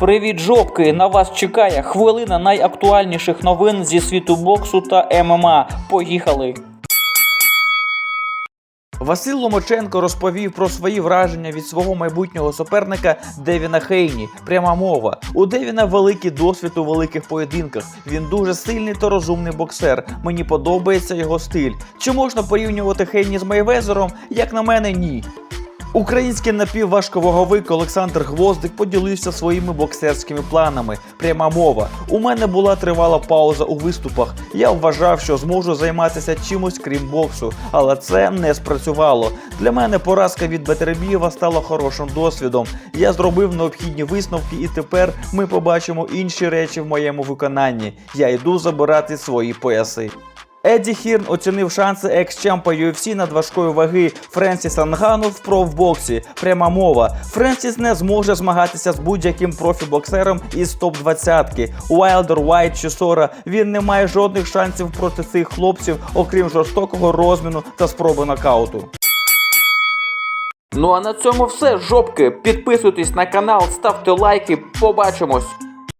Привіт, жопки! На вас чекає хвилина найактуальніших новин зі світу боксу та ММА. Поїхали! Василь Ломаченко розповів про свої враження від свого майбутнього суперника Девіна Хейні. Пряма мова. У Девіна великий досвід у великих поєдинках. Він дуже сильний та розумний боксер. Мені подобається його стиль. Чи можна порівнювати Хейні з Мейвезером? Як на мене, ні. Український напівважковаговик Олександр Гвоздик поділився своїми боксерськими планами. Пряма мова. У мене була тривала пауза у виступах. Я вважав, що зможу займатися чимось крім боксу, але це не спрацювало. Для мене поразка від Бетербієва стала хорошим досвідом. Я зробив необхідні висновки, і тепер ми побачимо інші речі в моєму виконанні. Я йду забирати свої пояси. Едді Хірн оцінив шанси екс-чемпа UFC над важкої ваги Френсіса Нгану в профбоксі. Пряма мова. Френсіс не зможе змагатися з будь-яким профі-боксером із топ-20. Уайлдер, Уайт чи Сора. Він не має жодних шансів проти цих хлопців, окрім жорстокого розміну та спроби нокауту. Ну а на цьому все, жопки. Підписуйтесь на канал, ставте лайки. Побачимось.